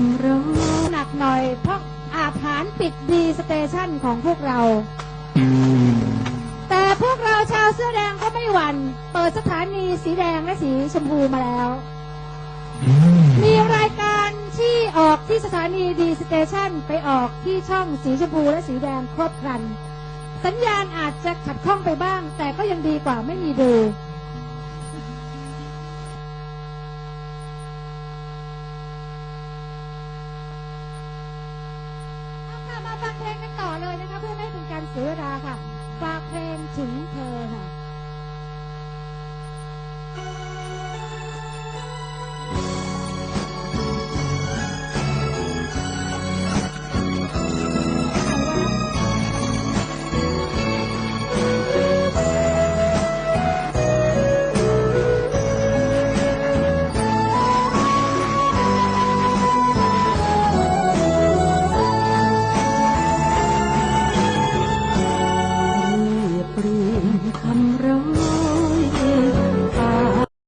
ำร้อหนักหน่อยเพราะอาถารปิดดีสเตชันของพวกเรา แต่พวกเราชาวเสื้อแดงก็ไม่หวัน่น เปิดสถานีสีแดงและสีชมพูมาแล้ว มีรายการที่ออกที่สถานีดีสเตชันไปออกที่ช่องสีชมพูและสีแดงครบครัน สัญญาณอาจจะขัดข้องไปบ้าง แต่ก็ยังดีกว่าไม่มีดู